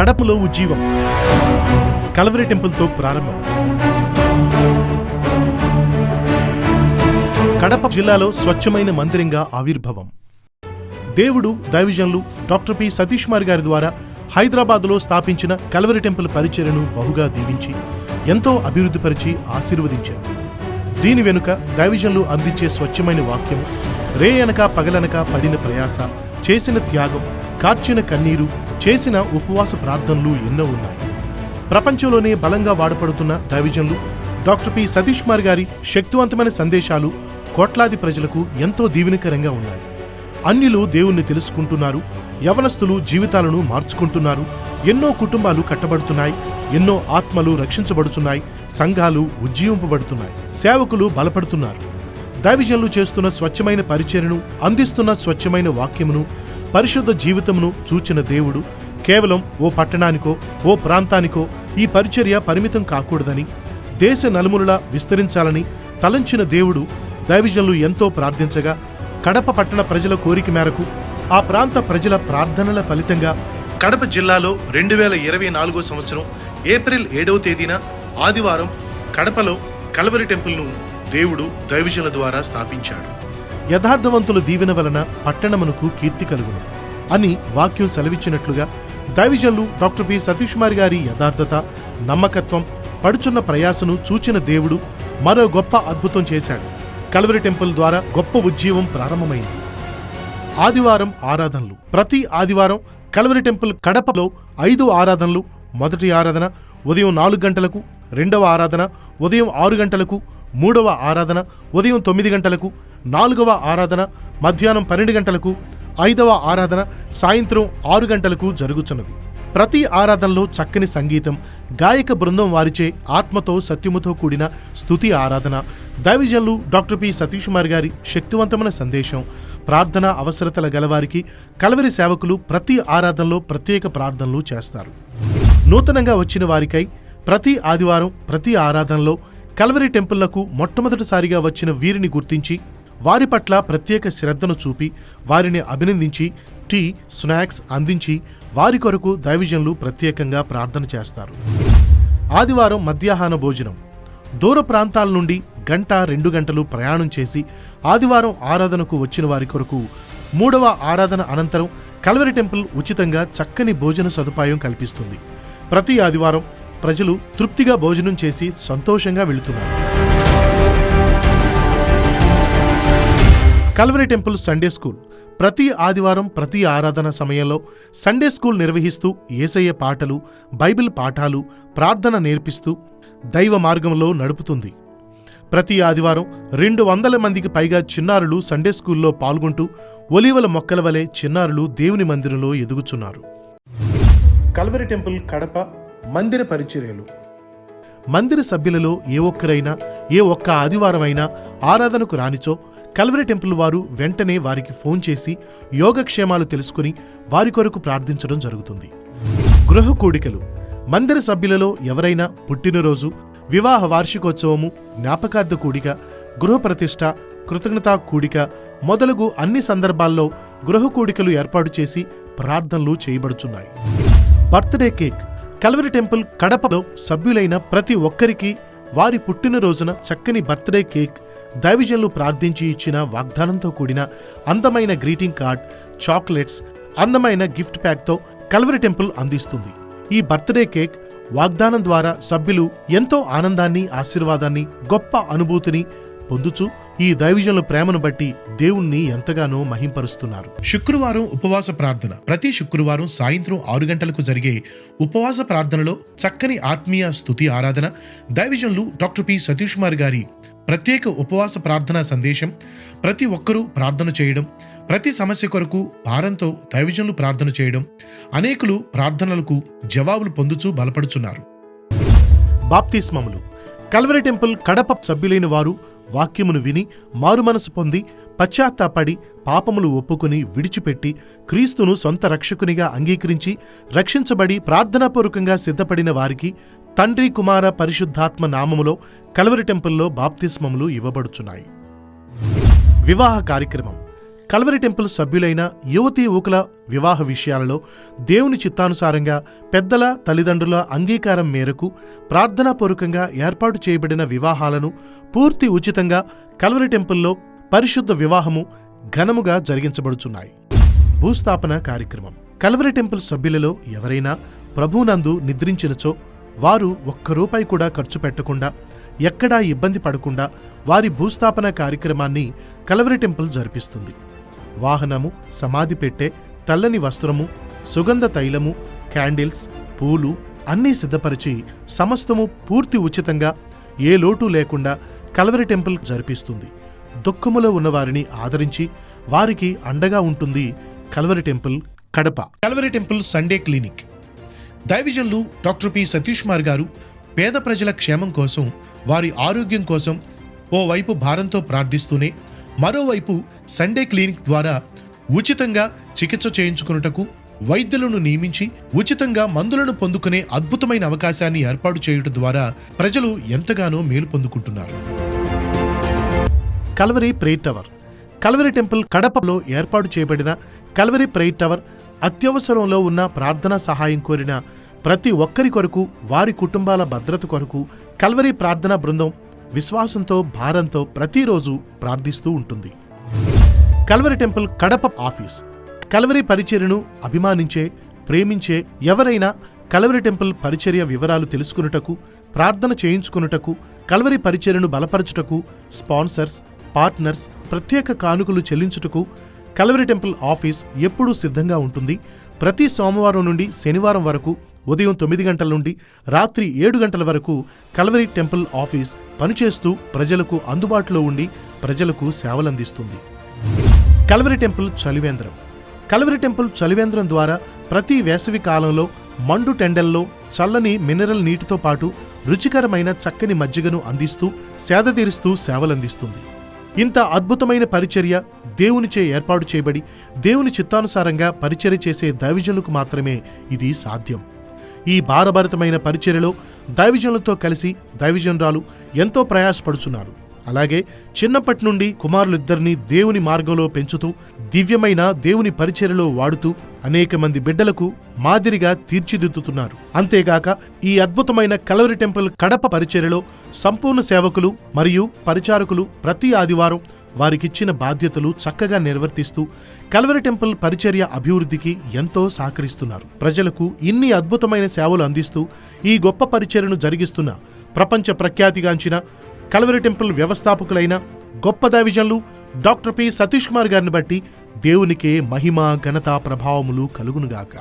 కడపలో ఉజ్జీవం. కలవరి టెంపుల్తో ప్రారంభం. కడప జిల్లాలో స్వచ్ఛమైన మందిరంగా ఆవిర్భావం. దేవుడు దైవజనులు డాక్టర్ పి. సతీష్ కుమార్ గారి ద్వారా హైదరాబాదులో స్థాపించిన కలవరి టెంపుల్ పరిచర్యను బహుగా దీవించి ఎంతో అభివృద్ధిపరిచి ఆశీర్వదించారు. దీని వెనుక దైవజనులు అందించే స్వచ్ఛమైన వాక్యము రే అనక పగలనక పడిన ప్రయాస చేసిన త్యాగం కార్చిన కన్నీరు చేసిన ఉపవాస ప్రార్థనలు ఎన్నో ఉన్నాయి. ప్రపంచంలోనే బలంగా వాడపడుతున్న దైవజన్లు డాక్టర్ పి. సతీష్ కుమార్ గారి శక్తివంతమైన సందేశాలు కోట్లాది ప్రజలకు ఎంతో దీవెనకరంగా ఉన్నాయి. అన్యులు దేవుణ్ణి తెలుసుకుంటున్నారు యవనస్తులు జీవితాలను మార్చుకుంటున్నారు ఎన్నో కుటుంబాలు కట్టబడుతున్నాయి ఎన్నో ఆత్మలు రక్షించబడుతున్నాయి సంఘాలు ఉజ్జీవింపబడుతున్నాయి సేవకులు బలపడుతున్నారు. దైవజనులు చేస్తున్న స్వచ్ఛమైన పరిచయను అందిస్తున్న స్వచ్ఛమైన వాక్యమును పరిశుద్ధ జీవితమును చూచిన దేవుడు కేవలం ఓ పట్టణానికో ఓ ప్రాంతానికో ఈ పరిచర్య పరిమితం కాకూడదని దేశ నలుమూలలా విస్తరించాలని తలంచిన దేవుడు దైవజనులు ఎంతో ప్రార్థించగా కడప పట్టణ ప్రజల కోరిక మేరకు ఆ ప్రాంత ప్రజల ప్రార్థనల ఫలితంగా కడప జిల్లాలో రెండు వేల ఇరవై నాలుగో సంవత్సరం ఏప్రిల్ ఏడవ తేదీన ఆదివారం కడపలో కలవరి టెంపుల్ను దేవుడు దైవజనుల ద్వారా స్థాపించాడు. యథార్థవంతుల దీవెన వలన పట్టణమునకు కీర్తి కలుగును అని వాక్యం సెలవిచ్చినట్లుగా దైవిజన్లు డాక్టర్ పి సతీష్ కుమార్ గారి యథార్థత నమ్మకత్వం పడుచున్న ప్రయాసను చూచిన దేవుడు మరో గొప్ప అద్భుతం చేశాడు. కలవరి టెంపుల్ ద్వారా గొప్ప ఉజ్జీవం ప్రారంభమైంది. ఆదివారం ఆరాధనలు. ప్రతి ఆదివారం కలవరి టెంపుల్ కడపలో ఐదు ఆరాధనలు. మొదటి ఆరాధన ఉదయం నాలుగు గంటలకు రెండవ ఆరాధన ఉదయం ఆరు గంటలకు మూడవ ఆరాధన ఉదయం తొమ్మిది గంటలకు నాలుగవ ఆరాధన మధ్యాహ్నం పన్నెండు గంటలకు ఐదవ ఆరాధన సాయంత్రం ఆరు గంటలకు జరుగుతున్నది ప్రతి ఆరాధనలో చక్కని సంగీతం గాయక బృందం వారిచే ఆత్మతో సత్యముతో కూడిన స్థుతి ఆరాధన దైవజనులు డాక్టర్ పి. సతీష్ కుమార్ గారి శక్తివంతమైన సందేశం ప్రార్థన అవసరతల గలవారికి కలవరి సేవకులు ప్రతి ఆరాధనలో ప్రత్యేక ప్రార్థనలు చేస్తారు. నూతనంగా వచ్చిన వారికై ప్రతి ఆదివారం ప్రతి ఆరాధనలో కలవరి టెంపుల్లకు మొట్టమొదటిసారిగా వచ్చిన వీరిని గుర్తించి వారి పట్ల ప్రత్యేక శ్రద్ధను చూపి వారిని అభినందించి టీ స్నాక్స్ అందించి వారి కొరకు దైవజనులు ప్రత్యేకంగా ప్రార్థన చేస్తారు. ఆదివారం మధ్యాహ్న భోజనం. దూర ప్రాంతాల నుండి గంట రెండు గంటలు ప్రయాణం చేసి ఆదివారం ఆరాధనకు వచ్చిన వారి కొరకు మూడవ ఆరాధన అనంతరం కల్వరి టెంపుల్ ఉచితంగా చక్కని భోజన సదుపాయం కల్పిస్తుంది. ప్రతి ఆదివారం ప్రజలు తృప్తిగా భోజనం చేసి సంతోషంగా వెళుతున్నారు. Calvary temple Sunday school. ప్రతి ఆదివారం ప్రతి ఆరాధన సమయంలో సండే స్కూల్ నిర్వహిస్తూ ఏసయ్య పాటలు బైబిల్ పాఠాలు ప్రార్థన నేర్పిస్తూ దైవ మార్గంలో నడుపుతుంది. ప్రతి ఆదివారం రెండు వందల మందికి పైగా చిన్నారులు సండే స్కూల్లో పాల్గొంటూ ఒలివల మొక్కల వలె చిన్నారులు దేవుని మందిరంలో ఎదుగుచున్నారు. కల్వరి టెంపుల్ కడప మందిర పరిచర్యలు. మందిర సభ్యులలో ఏ ఒక్కరైనా ఏ ఒక్క ఆదివారమైనా ఆరాధనకు రానిచో కల్వరి టెంపుల్ వారు వెంటనే వారికి ఫోన్ చేసి యోగక్షేమాలు తెలుసుకుని వారి కొరకు ప్రార్థించడం జరుగుతుంది. గృహ కూడికలు మందిర సభ్యులలో ఎవరైనా పుట్టినరోజు వివాహ వార్షికోత్సవము జ్ఞాపకార్థ కూడిక గృహప్రతిష్ట కృతజ్ఞతా కూడిక మొదలగు అన్ని సందర్భాల్లో గృహ కూడికలు ఏర్పాటు చేసి ప్రార్థనలు చేయబడుచున్నాయి. బర్త్డే కేక్ కల్వరి టెంపుల్ కడపలో సభ్యులైన ప్రతి ఒక్కరికి వారి పుట్టినరోజున చక్కని బర్త్డే కేక్ దైవజనులు ప్రార్థించి ఇచ్చిన వాగ్దానంతో కూడిన అందమైన గ్రీటింగ్ కార్డ్ చాక్లెట్స్ అందమైన గిఫ్ట్ ప్యాక్తో కల్వరి టెంపుల్ అందిస్తుంది. ఈ బర్త్డే కేక్ వాగ్దానం ద్వారా సభ్యులు ఎంతో ఆనందాన్ని ఆశీర్వాదాన్ని గొప్ప అనుభూతిని పొందుచు ఈ దైవజనుల ప్రేమను బట్టి దేవుణ్ణి ఎంతగానో మహింపరుస్తున్నారు. శుక్రవారం ఉపవాస ప్రార్థన. ప్రతి శుక్రవారం సాయంత్రం ఆరు గంటలకు జరిగే ఉపవాస ప్రార్థనలో చక్కని ఆత్మీయ స్థుతి ఆరాధన దైవజనులు డాక్టర్ పి. సతీష్ కుమార్ గారి ప్రత్యేక ఉపవాస ప్రార్థన సందేశం ప్రతి ఒక్కరూ ప్రార్థన చేయడం ప్రతి సమస్య కొరకు భారంతో దైవజనులు ప్రార్థన చేయడం అనేకులు ప్రార్థనలకు జవాబులు పొందుచూ బలపడుచున్నారు. బాప్తిస్మములు. కల్వరి టెంపుల్ కడప సభ్యులైన వారు వాక్యమును విని మారుమనసు పొంది పశ్చాత్తాపడి పాపములు ఒప్పుకుని విడిచిపెట్టి క్రీస్తును సొంత రక్షకునిగా అంగీకరించి రక్షించబడి ప్రార్థనాపూర్వకంగా సిద్ధపడిన వారికి తండ్రి కుమార పరిశుద్ధాత్మ నామములో కలవరి టెంపుల్లో బాప్తిస్మములు ఇవ్వబడుచున్నాయి. వివాహ కార్యక్రమం. కల్వరి టెంపుల్ సభ్యులైన యువతీ యువకుల వివాహ విషయాలలో దేవుని చిత్తానుసారంగా పెద్దల తల్లిదండ్రుల అంగీకారం మేరకు ప్రార్థనాపూర్వకంగా ఏర్పాటు చేయబడిన వివాహాలను పూర్తి ఉచితంగా కల్వరి టెంపుల్లో పరిశుద్ధ వివాహము ఘనముగా జరిగించబడుచున్నాయి. భూస్థాపన కార్యక్రమం. కల్వరి టెంపుల్ సభ్యులలో ఎవరైనా ప్రభునందు నిద్రించినచో వారు ఒక్క రూపాయి కూడా ఖర్చు పెట్టకుండా ఎక్కడా ఇబ్బంది పడకుండా వారి భూస్థాపన కార్యక్రమాన్ని కలవరి టెంపుల్ జరిపిస్తుంది. వాహనము సమాధి పెట్టే తెల్లని వస్త్రము సుగంధ తైలము క్యాండిల్స్ పూలు అన్నీ సిద్ధపరిచి సమస్తము పూర్తి ఉచితంగా ఏ లోటు లేకుండా కలవరి టెంపుల్ జరిపిస్తుంది. దుఃఖములో ఉన్నవారిని ఆదరించి వారికి అండగా ఉంటుంది Calvary temple Kadapa. Calvary temple Sunday clinic. దైవజన్లు doctor P Satish Kumar గారు పేద ప్రజల క్షేమం కోసం వారి ఆరోగ్యం కోసం ఓవైపు భారంతో ప్రార్థిస్తూనే మరోవైపు సండే క్లినిక్ ద్వారా ఉచితంగా చికిత్స చేయించుకున్నటకు వైద్యులను నియమించి ఉచితంగా మందులను పొందుకునే అద్భుతమైన అవకాశాన్ని ఏర్పాటు చేయడం ద్వారా ప్రజలు ఎంతగానో మేలు పొందుకుంటున్నారు. Calvary prayer tower. Calvary temple కడపలో ఏర్పాటు చేయబడిన కల్వరి ప్రేయర్ టవర్ అత్యవసరంలో ఉన్న ప్రార్థనా సహాయం కోరిన ప్రతి ఒక్కరి కొరకు వారి కుటుంబాల భద్రత కొరకు కల్వరి ప్రార్థనా బృందం విశ్వాసంతో భారంతో ప్రతిరోజు ప్రార్థిస్తూ ఉంటుంది. Calvary temple Kadapa office. Calvary పరిచర్యను అభిమానించే ప్రేమించే ఎవరైనా కల్వరి టెంపుల్ పరిచర్య వివరాలు తెలుసుకున్నటకు ప్రార్థన చేయించుకున్నటకు కల్వరి పరిచర్యను బలపరచుటకు స్పాన్సర్స్ పార్ట్నర్స్ ప్రత్యేక కానుకలు చెల్లించుటకు కలవరి టెంపుల్ ఆఫీస్ ఎప్పుడూ సిద్ధంగా ఉంటుంది. ప్రతి సోమవారం నుండి శనివారం వరకు ఉదయం తొమ్మిది గంటల నుండి రాత్రి ఏడు గంటల వరకు కలవరి టెంపుల్ ఆఫీస్ పనిచేస్తూ ప్రజలకు అందుబాటులో ఉండి ప్రజలకు సేవలందిస్తుంది. కలవరి టెంపుల్ చలివేంద్రం. కలవరి టెంపుల్ చలివేంద్రం ద్వారా ప్రతి వేసవి కాలంలో మండు టెండల్లో చల్లని మినరల్ నీటితో పాటు రుచికరమైన చక్కని మజ్జిగను అందిస్తూ సేదతీరుస్తూ సేవలందిస్తుంది. ఇంత అద్భుతమైన పరిచర్య దేవునిచే ఏర్పాటు చేయబడి దేవుని చిత్తానుసారంగా పరిచర్య చేసే దైవజనులకు మాత్రమే ఇది సాధ్యం. ఈ భారభరితమైన పరిచర్యలో దైవజనులతో కలిసి దైవజనురాలు ఎంతో ప్రయాసపడుచున్నారు. అలాగే చిన్నప్పటి నుండి కుమారులిద్దరినీ దేవుని మార్గంలో పెంచుతూ దివ్యమైన దేవుని పరిచర్యలో వాడుతూ అనేక మంది బిడ్డలకు మాదిరిగా తీర్చిదిద్దుతున్నారు. అంతేగాక ఈ అద్భుతమైన కలవరి టెంపుల్ కడప పరిచర్యలో సంపూర్ణ సేవకులు మరియు పరిచారకులు ప్రతి ఆదివారం వారికిచ్చిన బాధ్యతలు చక్కగా నిర్వర్తిస్తూ కల్వరి టెంపుల్ పరిచర్య అభివృద్ధికి ఎంతో సహకరిస్తున్నారు. ప్రజలకు ఇన్ని అద్భుతమైన సేవలు అందిస్తూ ఈ గొప్ప పరిచర్యను జరిగిస్తున్న ప్రపంచ ప్రఖ్యాతిగాంచిన కల్వరి టెంపుల్ వ్యవస్థాపకులైన గొప్ప దావిజన్లు డాక్టర్ పి. సతీష్ కుమార్ గారిని బట్టి దేవునికే మహిమ ఘనత ప్రభావములు కలుగునుగాక.